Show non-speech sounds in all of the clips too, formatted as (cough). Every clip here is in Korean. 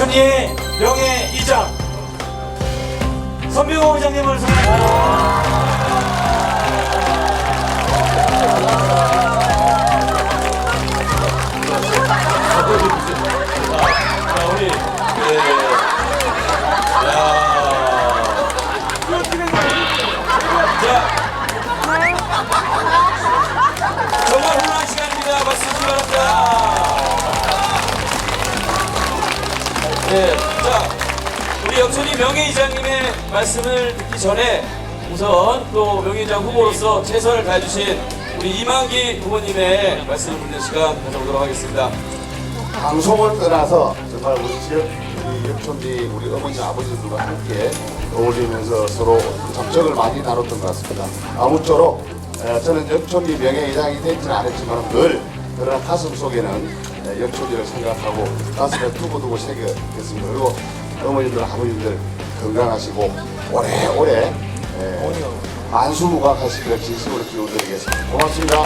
전춘희의 명예 이장 선명호 회장님을 소개합니다. 명예이장님의 말씀을 듣기 전에 우선 또 명예이장 후보로서 최선을 다해주신 우리 이만기 후보님의 말씀을 듣는 시간 가져보도록 하겠습니다. 방송을 떠나서 정말 우리 지역 우리 역촌지 우리 어머니 아버지들과 함께 어울리면서 서로 정적을 많이 나눴던 것 같습니다. 아무쪼록 에, 저는 역촌지 명예회장이 되지는 않았지만 늘 그러나 가슴 속에는 에, 역촌지를 생각하고 가슴에 두고두고 새겼습니다. 그리고 어머님들 아버님들 건강하시고 오래오래 에, 만수무강하시기를 진심으로 기원드리겠습니다. 고맙습니다.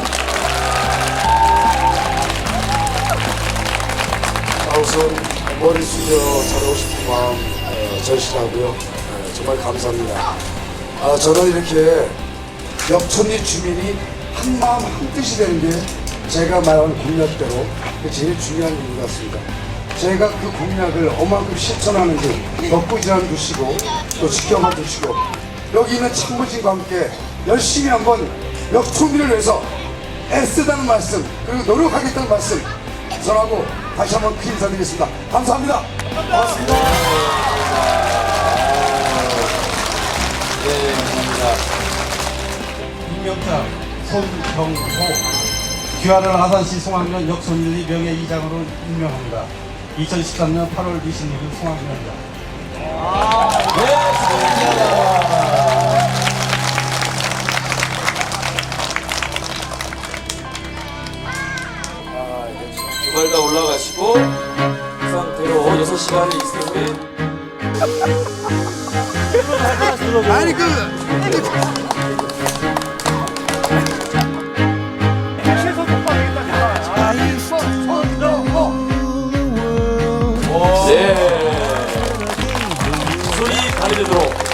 아, 우선 머리 숙여 자르고 싶은 마음 어, 절실하고요. 어, 정말 감사합니다. 아, 저는 이렇게 역촌리 주민이 한 마음 한 뜻이 되는 게 제가 공약대로 그게 제일 중요한 것 같습니다. 제가 그 공약을 어만큼 실천하는지 더 꾸준히 두시고 또 지켜봐 주시고 여기 있는 참모진과 함께 열심히 한번 역촌리를 위해서 애쓰다는 말씀 그리고 노력하겠다는 말씀 전하고 다시 한번 큰 인사드리겠습니다. 감사합니다. 고맙습니다. 임명탁, 손경호, 귀하를 아산시 송악면 역손일리 명예이장으로 임명합니다. 2013년 8월 26일 송악면입니다. 네, 축하드립니다. 아, 두발다 올라가시고 그 상태로 6시간이 있으면 네.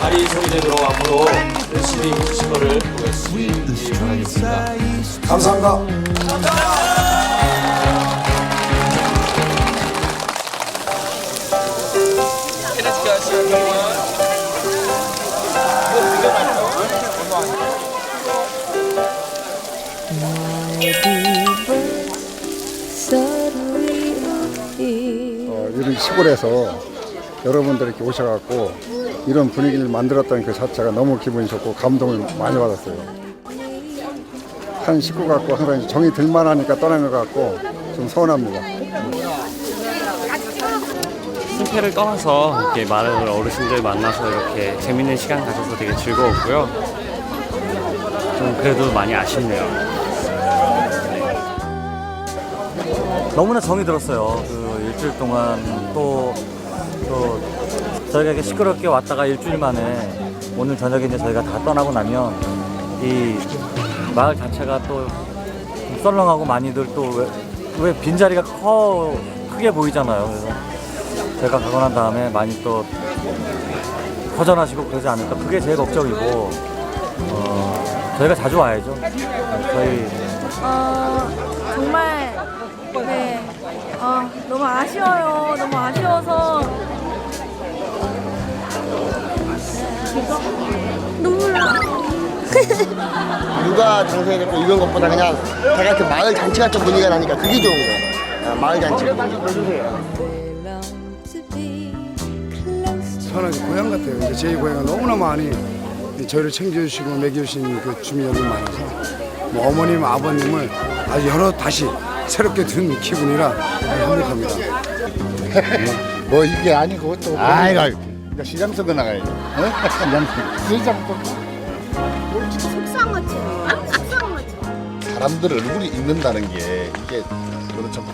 소리 되도록 앞으로 열심히 해주신 거를 보여주시기 바라겠습니다. 감사합니다. 어, 이런 시골에서 여러분들이 이렇게 오셔갖고 이런 분위기를 만들었다는 그 자체가 너무 기분이 좋고 감동을 많이 받았어요. 한 식구 같고 항상 정이 들만 하니까 떠나는 것 같고 좀 서운합니다. 승패를 떠나서 이렇게 많은 어르신들 만나서 이렇게 재밌는 시간 가져서 되게 즐거웠고요. 좀 그래도 많이 아쉽네요. 너무나 정이 들었어요. 그 일주일 동안 또, 또 저희가 시끄럽게 왔다가 일주일 만에 오늘 저녁에 이제 저희가 다 떠나고 나면 이 마을 자체가 또좀 썰렁하고 많이들 또 왜 빈자리가 커 크게 보이잖아요. 그래서 제가 가고 난 다음에 많이 또 허전하시고 그러지 않을까 그게 제일 걱정이고 어, 저희가 자주 와야죠. 저희 어, 정말 네, 어, 너무 아쉬워요. 너무 아쉬워서 눈물 나. (laughs) 누가 당선이 됐고 이런 것보다 그냥 다 같은 마을 잔치 같은 분위기가 나니까 그게 좋은 거예요. 어, 마을 잔치. 저는 이제 고향 같아요. 이제 제 고향은 너무나 많이 저희를 챙겨주시고 먹여주신 그 주민 여러분 많아서 뭐 어머님, 아버님을 아주 여러 다시 새롭게 든 기분이라 행복합니다. (laughs) 뭐 이게 아니고 또 아이가 그러니까 시장 선거 나가야지 어? 시장 선거 (laughs) 시장 선거 속상하지. 속상하지. 사람들 얼굴이 있는다는 게 이게 참